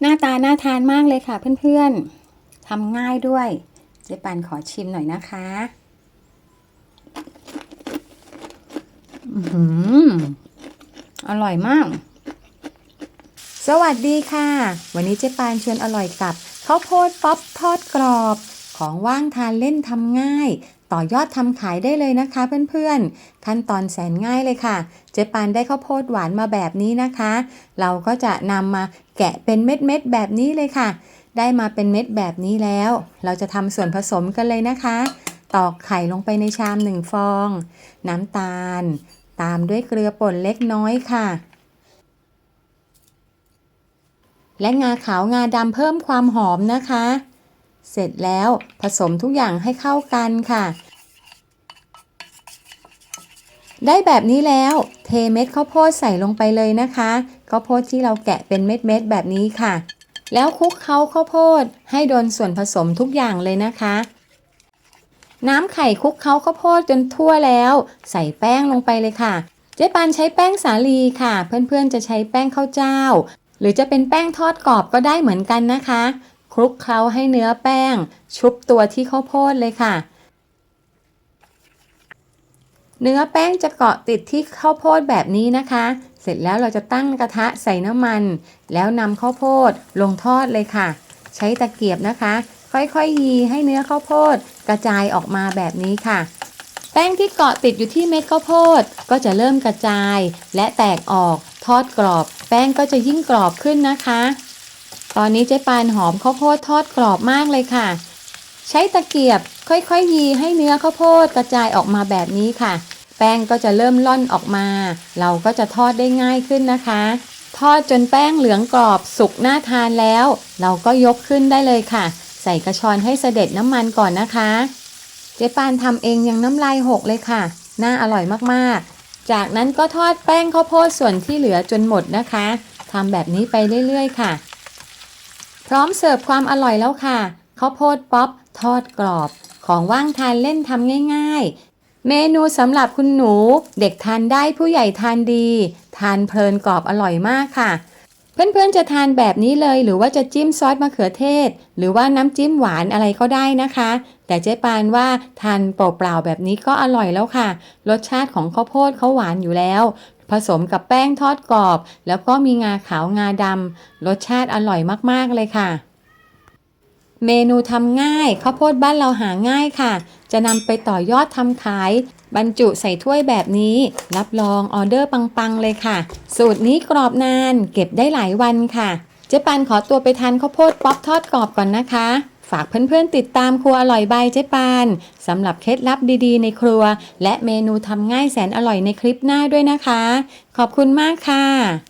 หน้าตาน่าทานมากเลยค่ะเพื่อนๆทำง่ายด้วย เจ๊ปันขอชิมหน่อยนะคะอือหืออร่อยมาก สวัสดีค่ะ วันนี้เจ๊ปานชวนอร่อยกับข้าวโพดป๊อปทอดกรอบ ของว่างทานเล่นทำง่าย ต่อยอดทำขายได้เลยนะคะเพื่อนๆ ขั้นตอนแสนง่ายเลยค่ะ เจ๊ปานได้ข้าวโพดหวานมาแบบนี้นะคะ เราก็จะนำมาแกะเป็นเม็ดๆแบบนี้เลยค่ะ ได้มาเป็นเม็ดแบบนี้แล้ว เราจะทำส่วนผสมกันเลยนะคะ ตอกไข่ลงไปในชามหนึ่งฟอง น้ำตาล ตามด้วยเกลือป่นเล็กน้อยค่ะและงาขาวงาดำเพิ่มความหอมนะคะ เสร็จแล้วผสมทุกอย่างให้เข้ากันค่ะ ได้แบบนี้แล้วเทเม็ดข้าวโพดใส่ลงไปเลยนะคะข้าวโพดที่เราแกะเป็นเม็ดๆแบบนี้ค่ะ แล้วคลุกเคล้าข้าวโพดให้โดนส่วนผสมทุกอย่างเลยนะคะ น้ำไข่คลุกเคล้าข้าวโพดจนทั่วแล้ว ใส่แป้งลงไปเลยค่ะเจ๊ปานใช้แป้งสาลีค่ะ เพื่อนๆจะใช้แป้งข้าวเจ้า หรือจะเป็นแป้งทอดกรอบก็ได้เหมือนกันนะคะ คลุกเคล้าให้เนื้อแป้ง ชุบตัวที่ข้าวโพดเลยค่ะ เนื้อแป้งจะเกาะติดที่ข้าวโพดแบบนี้นะคะ เสร็จแล้วเราจะตั้งกระทะใส่น้ำมัน แล้วนำข้าวโพดลงทอดเลยค่ะ ใช้ตะเกียบนะคะ ค่อยๆยีให้เนื้อข้าวโพดกระจายออกมาแบบนี้ค่ะ แป้งที่เกาะติดอยู่ที่เม็ดข้าวโพดก็จะเริ่มกระจายและแตกออกทอดกรอบ แป้งก็จะยิ่งกรอบขึ้นนะคะ ตอนนี้เจ๊ปานหอมข้าวโพดทอดกรอบมากเลยค่ะ ใช้ตะเกียบค่อยๆยีให้เนื้อข้าวโพดกระจายออกมาแบบนี้ค่ะ แป้งก็จะเริ่มล่อนออกมา เราก็จะทอดได้ง่ายขึ้นนะคะ ทอดจนแป้งเหลืองกรอบสุกน่าทานแล้ว เราก็ยกขึ้นได้เลยค่ะ ใส่กระชอนให้เสด็จน้ำมันก่อนนะคะ เจ๊ปานทำเองยังน้ำลายหกเลยค่ะน่าอร่อยมากๆ จากนั้นก็ทอดแป้งข้าวโพดส่วนที่เหลือจนหมดนะคะทำแบบนี้ไปเรื่อยๆค่ะ พร้อมเสิร์ฟความอร่อยแล้วค่ะข้าวโพดป๊อปทอดกรอบ ของว่างทานเล่นทำง่าย ๆ เมนูสำหรับคุณหนู เด็กทานได้ผู้ใหญ่ทานดี ทานเพลินกรอบอร่อยมากค่ะ เพื่อนๆจะทานแบบนี้เลย หรือว่าจะจิ้มซอสมะเขือเทศ หรือว่าน้ำจิ้มหวานอะไรก็ได้นะคะ แต่เจ๊ปานว่าทานเปล่าๆแบบนี้ก็อร่อยแล้วค่ะ รสชาติของข้าวโพดเขาหวานอยู่แล้ว ผสมกับแป้งทอดกรอบ แล้วก็มีงาขาวงาดำรสชาติอร่อยมากๆเลยค่ะ เมนูทำง่ายข้าวโพดบ้านเราหาง่ายค่ะ จะนำไปต่อยอดทำขาย บรรจุใส่ถ้วยแบบนี้ รับรองออเดอร์ปังๆเลยค่ะ สูตรนี้กรอบนาน เก็บได้หลายวันค่ะ เจ๊ปันขอตัวไปทานข้าวโพดป๊อปทอดกรอบก่อนนะคะ ฝากเพื่อนๆติดตามครัวอร่อยใบเจ๊ปานสำหรับเคล็ดลับดีๆ ในครัว และเมนูทำง่ายแสนอร่อยในคลิปหน้าด้วยนะคะ ขอบคุณมากค่ะ